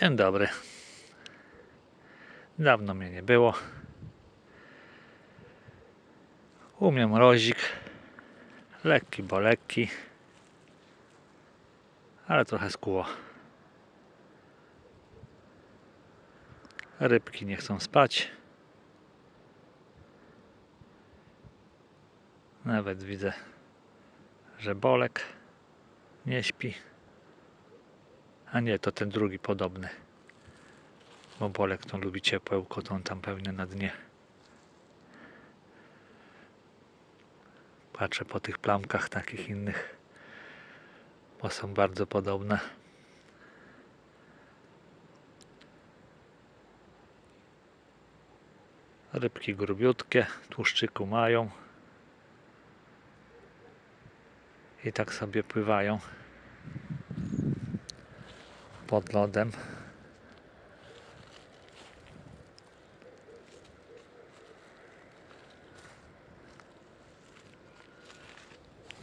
Dzień dobry. Dawno mnie nie było. U mnie mrozik. Lekki, bo lekki. Ale trochę skuło. Rybki nie chcą spać. Nawet widzę, że Bolek nie śpi. A nie, to ten drugi podobny. Bo Bolek to lubi ciepłełko, to on tam pewnie na dnie. Patrzę po tych plamkach takich innych, bo są bardzo podobne. Rybki grubiutkie, tłuszczyku mają. I tak sobie pływają pod lodem.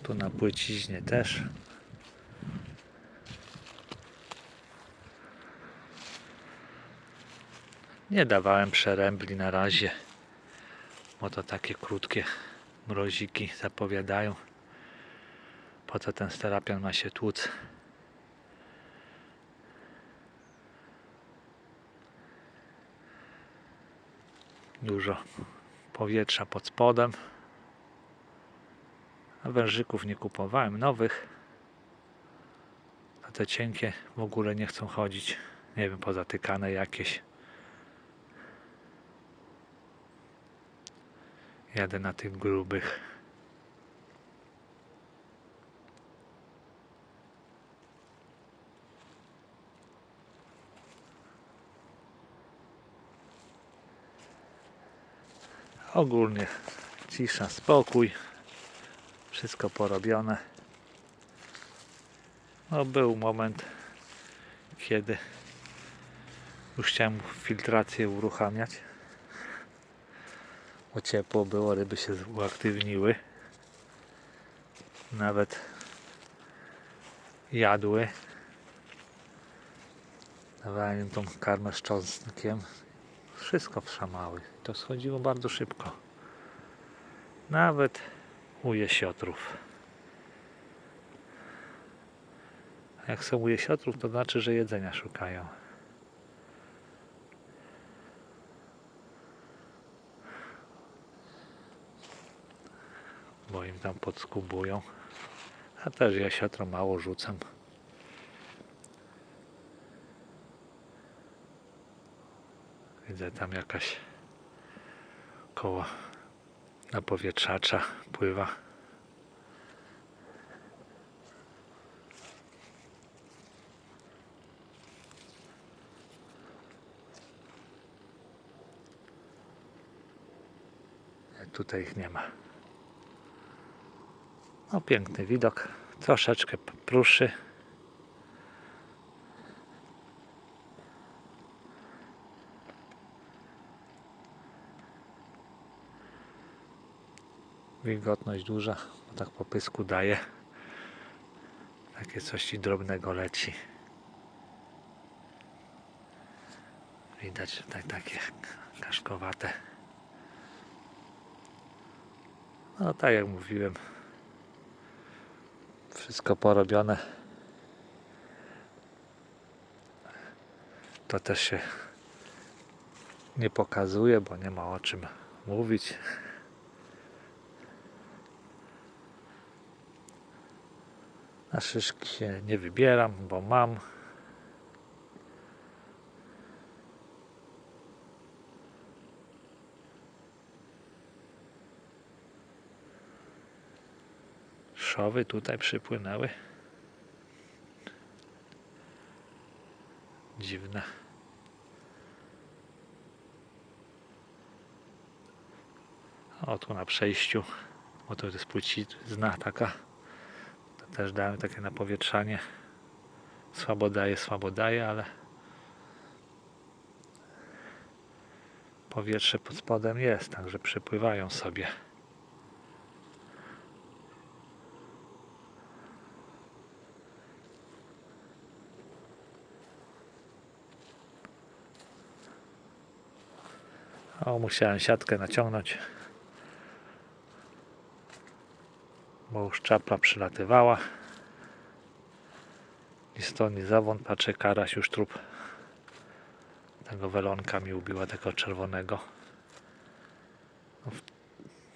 Tu na płyciźnie też. Nie dawałem przerębli na razie, bo to takie krótkie mroziki zapowiadają. Po co ten sterapian ma się tłuc? Dużo powietrza pod spodem. A wężyków nie kupowałem nowych. A te cienkie w ogóle nie chcą chodzić. Nie wiem, pozatykane jakieś. Jadę na tych grubych. Ogólnie cisza, spokój. Wszystko porobione. No był moment, kiedy już chciałem filtrację uruchamiać. Bo ciepło było, ryby się uaktywniły. Nawet jadły. Dawałem im tą karmę z cząstkiem. Wszystko wszamały. To schodziło bardzo szybko. Nawet u jesiotrów. Jak są u jesiotrów, to znaczy, że jedzenia szukają. Bo im tam podskubują. A też jesiotro mało rzucam. Widzę tam jakaś koło napowietrzacza pływa. Tutaj ich nie ma. No piękny widok. Troszeczkę pruszy. Wilgotność duża, bo tak po pysku daje. Takie coś ci drobnego leci. Widać tak, takie kaszkowate. No tak jak mówiłem. Wszystko porobione. To też się nie pokazuje, bo nie ma o czym mówić. Na szyszki się nie wybieram, bo mam. Szowy tutaj przypłynęły. Dziwne. O, tu na przejściu, bo to jest płcizna taka. Też dałem takie napowietrzanie. Słabo daje, słabo daje, ale powietrze pod spodem jest, także przypływają sobie. O, musiałem siatkę naciągnąć. Bo już czapla przylatywała. I stąd i zawąd patrzę, karaś już trup tego welonka mi ubiła, tego czerwonego. No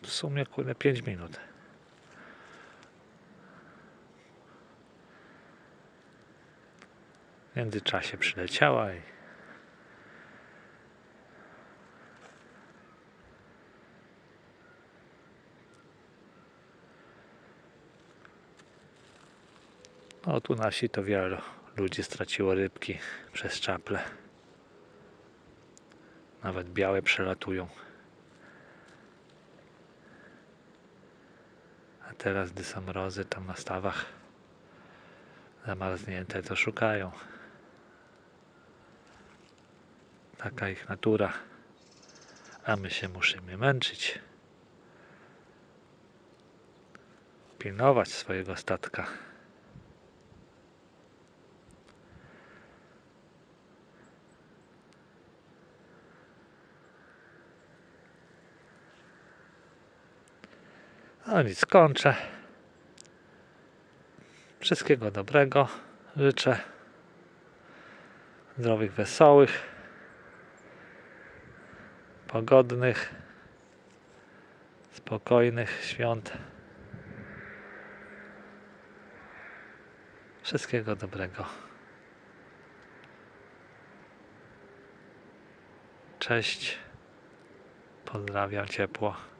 w sumie kurde 5 minut. W międzyczasie przyleciała i No tu nasi to wielu ludzi straciło rybki przez czaple. Nawet białe przelatują. A teraz, gdy są mrozy tam na stawach zamarznięte, to szukają. Taka ich natura. A my się musimy męczyć. Pilnować swojego statka. No nic, kończę. Wszystkiego dobrego życzę. Zdrowych, wesołych, pogodnych, spokojnych świąt. Wszystkiego dobrego. Cześć. Pozdrawiam ciepło.